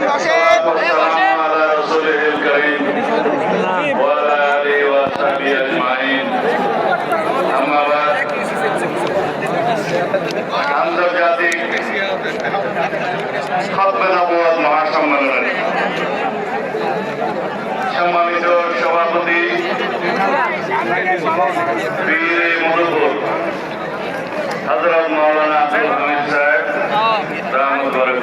বসেন আন্তর্জাতিক খতমেদাবাদ মহাসম্মেলনে সম্মানিত সভাপতি বীর মধুপুর হজরত মৌলানা আব্দুল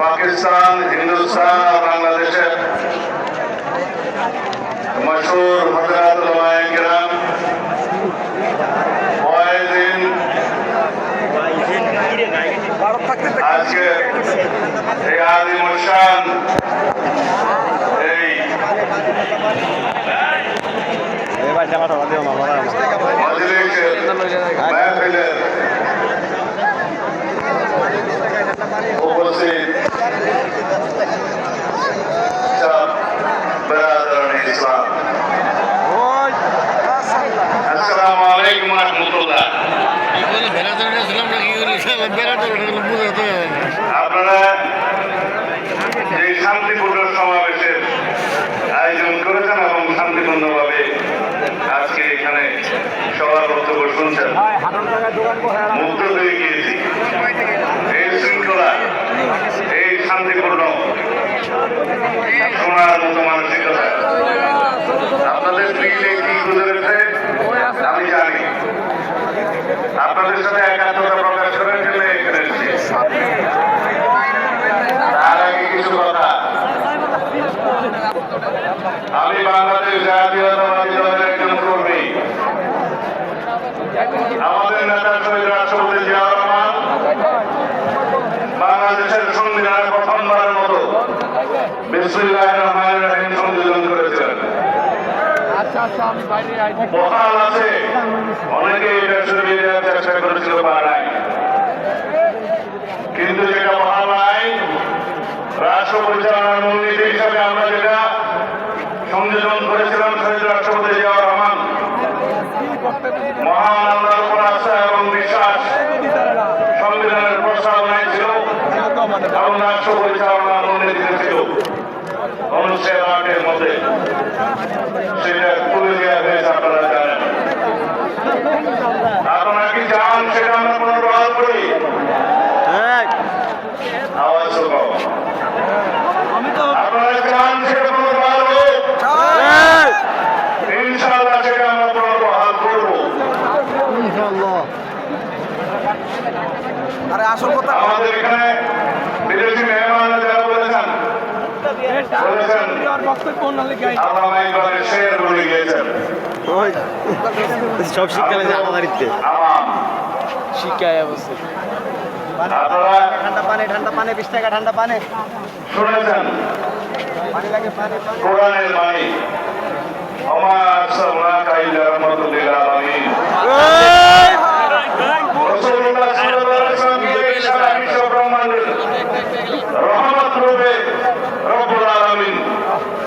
পাকিস্তান হিন্দুস্তান বাংলাদেশের মশহুর হজরত উলামায়ে কিরাম ওয়াইদিন আজকে এই আদিম শান এই এবার জামাটা আলাইকুম আপনারা এই শান্তিপূর্ণ সমাবেশের আয়োজন করেছেন এবং শান্তিপূর্ণভাবে আজকে এখানে সবার বক্তব্য শুনছেন। হয়ে গিয়েছি। এই শৃঙ্খলা এই শান্তিপূর্ণ শোনার মতো মানসিকতা। আপনাদের দিলে কি গুজরেছে আমি জানি আপনাদের সাথে একাত্মতা প্রকাশ করার জন্য এখানে তার আগে কিছু কথা। আমি বাংলাদেশ জাতীয়তাবাদী দলের একজন কর্মী। আমাদের নেতা শহীদ রাষ্ট্রপতি জিয়াউর রহমান বাংলাদেশের সংবিধানের প্রথমবারের মতো বিসমুল্লাহ রহমান রাহিম সংযোজন করেছিলেন বহাল আছে। অনেকে এটা দেওয়ার চেষ্টা করেছিল নাই। কিন্তু যেটা বহাল নাই রাষ্ট্র পরিচালনার মূলনীতি হিসাবে আমরা যেটা সংযোজন করেছিলাম শহীদ রাষ্ট্রপতি জিয়াউর রহমান। মহান আল্লাহর উপর আস্থা এবং বিশ্বাস সংবিধানের প্রস্তাবনায় ছিল এবং রাষ্ট্র পরিচালনার মূলনীতিতে ছিল। অনুচ্ছেদ আটের মধ্যে সেটা তুলে দেওয়া হয়েছে আপনারা জানেন আপনারা কি চান সেটা আমরা পুনর্বহাল করি আওয়াজ শোনো আপনারা চান সেটা পুনর্বহাল হোক ইনশাআল্লাহ। সেটা আমরা পুনর্বহাল করব আরে আসল কথা আমাদের এখানে সব শিক্ষা আমাদের শিক্ষায় আপনারা ঠান্ডা পানি ঠান্ডা পানি বিশ টাকা ঠান্ডা পানি। শুনেছেন? কোরআনের বাণী। আলামিন। রাসূলুল্লাহ সাল্লাল্লাহু আলাইহি সারা বিশ্ব ব্রহ্মাণ্ডের রহমত রূপে রব্বুল আলামিন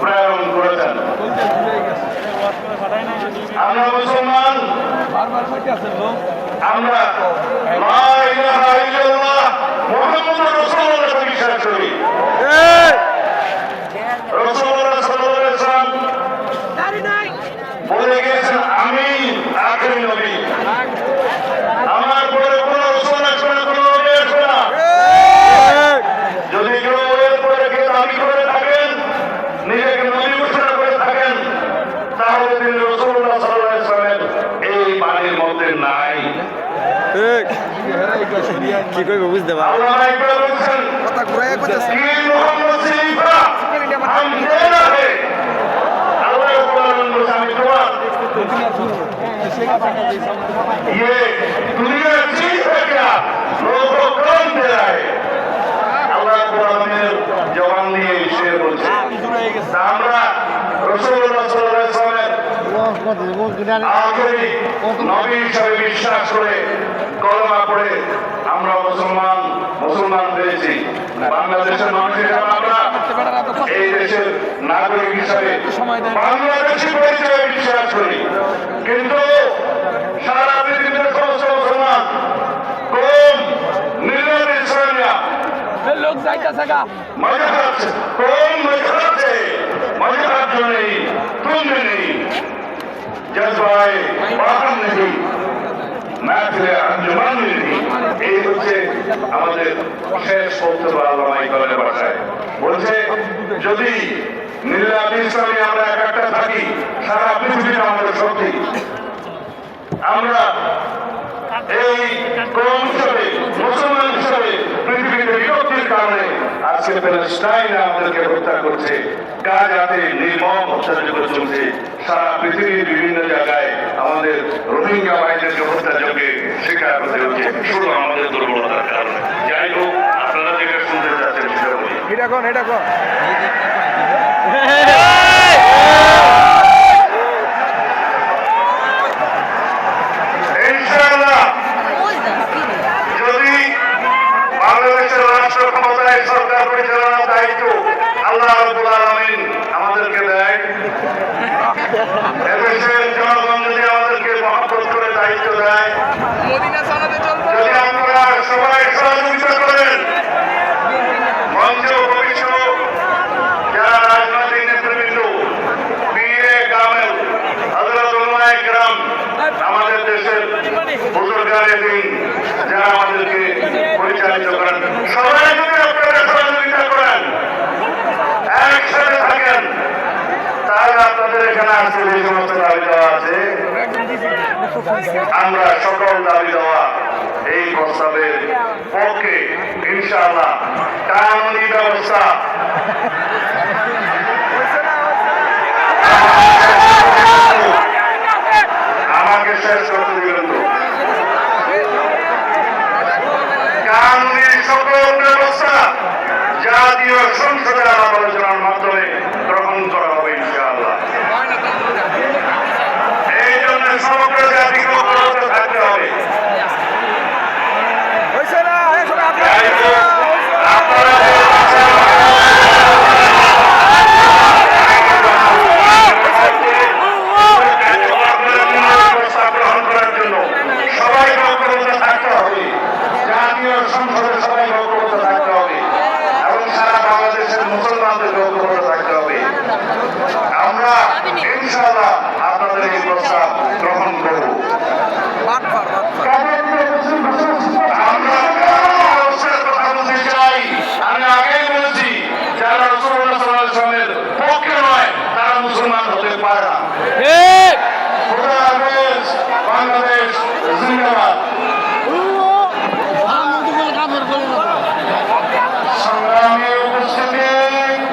প্রেরণ করেছেন আমরা মুসলমান আমরা লা ইলাহা ইল্লাল্লাহ মুহাম্মাদুর রাসূলুল্লাহ বিশ্বাস করি। हम देना है अल्लाह कुरान मुसामी दुआ ये दुनिया चीज है क्या लोगों को कौन दे रहा है अल्लाह कुरान में जवान তা আমরা রসুল্লাহ সাল্লাল্লাহু আলাইহি ওয়াসাল্লামের আখেরি নবী হিসাবে বিশ্বাস করে কলমা পড়ে আমরা মুসলমান মুসলমান পেয়েছি বাংলাদেশের মানুষ হিসাবে আমরা এই দেশের নাগরিক হিসাবে বাংলাদেশি পরিচয়ে বিশ্বাস করি কিন্তু সারা পৃথিবীতে সমস্ত মুসলমান কম মিলিয়ন ইসলামিয়া লোক যাইতেছে গা मजहब कौन मजहब से मजहब जो नहीं तुम में नहीं जज्बाए वाहन नहीं महफिले अंजुमान में नहीं এই হচ্ছে আমাদের শেষ বক্তব্য আল্লাহ ইকবালের বাসায় বলছে, যদি মিল্লাত ইসলামে আমরা এক একটা থাকি, সারা পৃথিবীতে আমাদের শক্তি। আমরা এই কম হিসাবে, মুসলমান হিসাবে পৃথিবীতে বিভক্তির কারণে আজকে প্যালেস্টাইন আমাদেরকে হত্যা করছে। গাজাতে নির্মম হত্যাযজ্ঞ চলছে। সারা পৃথিবীর বিভিন্ন জায়গায় আমাদের রোহিঙ্গা ভাইদেরকে হত্যাযজ্ঞে শিকার হতে হচ্ছে। শুধু আমাদের দুর্বলতার কারণে। যাই হোক আপনারা যেটা শুনতে চাচ্ছেন সেটা বলি। এটা কোন এটা কোন ইনশাআল্লাহ যদি বাংলাদেশের রাষ্ট্র ক্ষমতায় সরকার পরিচালনার দায়িত্ব আল্লাহ রাব্বুল আলামিন আমাদেরকে দেয় এদেশের জনগণ যদি আমাদেরকে মহব্বত করে দায়িত্ব দেয় মদিনা সালাতে চলবে যদি আপনারা সবাই সহযোগিতা করেন মঞ্চ ভবিষ্য যারা রাজনৈতিক নেতৃবৃন্দ বিএ কামেল হজরত উলমায়ে গ্রাম আমাদের দেশের বুজুর্গানে দিন যারা আমাদেরকে পরিচালিত করেন সবাই যদি আপনারা সহযোগিতা করেন একসাথে থাকেন তাহলে আপনাদের এখানে আসলে যে সমস্ত দাবি দেওয়া আমরা সকল দাবি দেওয়া এই প্রস্তাবের পক্ষে, ইনশাআল্লাহ। কানুনি ব্যবস্থা। আমাকে শেষ করতে দিবেন কানুনি সকল ব্যবস্থা জাতীয় সংসদে আলাপ আলোচনার মাধ্যমে গ্রহণ করা হবে ইনশাআল্লাহ এই জন্য সমগ্র জাতিকে ঐক্যবদ্ধ থাকতে হবে হইছে না একশো যাই হোক, আপনারা প্রস্তাব গ্রহণ করার জন্য সবাইকে ঐক্যবদ্ধ থাকতে হবে জাতীয় সংসদে সবাইকে ঐক্যবদ্ধ থাকতে হবে এবং সারা বাংলাদেশের মুসলমানদের ঐক্যবদ্ধ থাকতে হবে আমরা ইনশাআল্লাহ আপনাদের এই প্রস্তাব গ্রহণ করব। আমরা অবস্থার